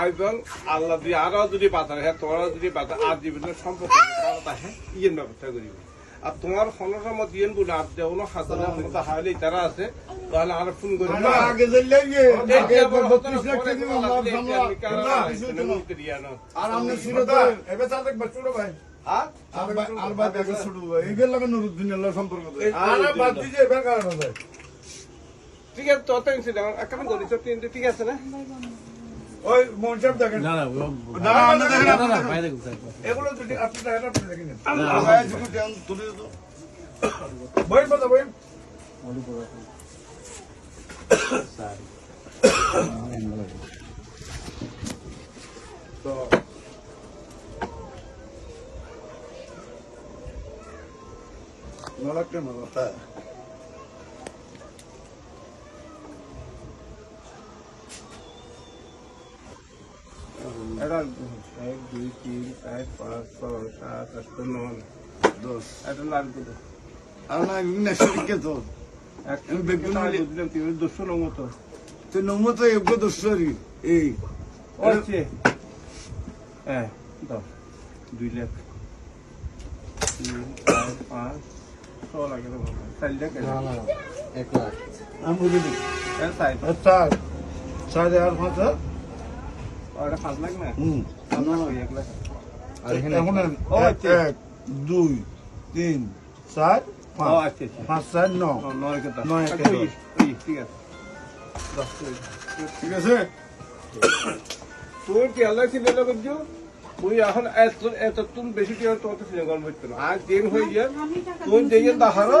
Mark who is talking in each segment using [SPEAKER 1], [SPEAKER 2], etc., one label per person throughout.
[SPEAKER 1] আয়োজন আল্লাহ দিয়ে আরো যদি বাধা হ্যাঁ তোমারও যদি বাধা আর বিভিন্ন সম্পর্ক তাহে ব্যবস্থা করিবে আর তোমার খনটার মধ্যে ইয়েন বলে আর যে হাজার হাজারের মতো হাইলে তারা আছে তাহলে আর ফোন করি ইয়ে, আর হ্যাঁ? ঠিক আছে তো তো ইনসিডেন্ট একটা গরিব ঠিক আছে না
[SPEAKER 2] ওই মোহন সাহেব দেখেন
[SPEAKER 1] দুই তিন চার পাঁচ ছয় সাত আট নয় দশ এটা লাগবে
[SPEAKER 2] আর না আমি না সেদিকে তো আমি
[SPEAKER 1] বেগুন দিলাম তুমি দুশো নমত
[SPEAKER 2] তো নমত যোগ্য দুশোরই এই
[SPEAKER 1] আছে হ্যাঁ দশ দুই লাখ তিন চার পাঁচ ছ লাগে চার লাখ এক লাখ আমি বুঝলি চার
[SPEAKER 2] চার চার পাঁচ
[SPEAKER 1] ওটা 5 লাখ না হুম আমরা 1 লাখ আর এখানে ঠিক আছে
[SPEAKER 2] 10 ঠিক আছে
[SPEAKER 1] তোর কি আল্লাহ ছিল লোকজন ওই এখন এত এত তুমি বেশি তোর তো ছিল গল্প করতে না আর দিন হয়ে যায় তোর যেই দাহারো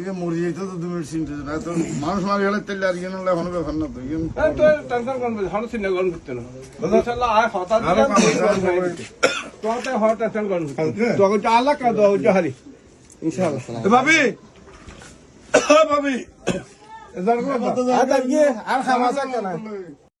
[SPEAKER 2] ಈಗ ಮೂರು ಜೈತದ ದು ಮಿನಿಟ್ ಸಿಂತ ಆಯ್ತು ಮನುಷ್ಯ ಮಾಡಿ ಹೇಳತ್ತಿಲ್ಲ ಯಾರಿಗೆ ಏನಿಲ್ಲ ಹೊಣಬೇಕು ಅನ್ನೋದು ಏನು
[SPEAKER 1] ಟೆನ್ಷನ್ ಕೊಂಡ್ಬಿಡಿ ಹೊಣ ಸಿನ್ನ ಕೊಂಡ್ಬಿಡ್ತೇನೆ ಒಂದೊಂದ್ಸಲ ಆ ಹೊತ್ತ ತೋಟ ಹೊರ ಟೆನ್ಷನ್ ಕೊಂಡ್ಬಿಡ್ತೀನಿ ತಗೊಂಡು ಅಲ್ಲಕ್ಕ ಅದು ಅವ್ರು ಹರಿ ಇನ್ಶಾಲ್ಲ
[SPEAKER 2] ಬಾಬಿ ಬಾಬಿ
[SPEAKER 1] আর খাওয়া যাক না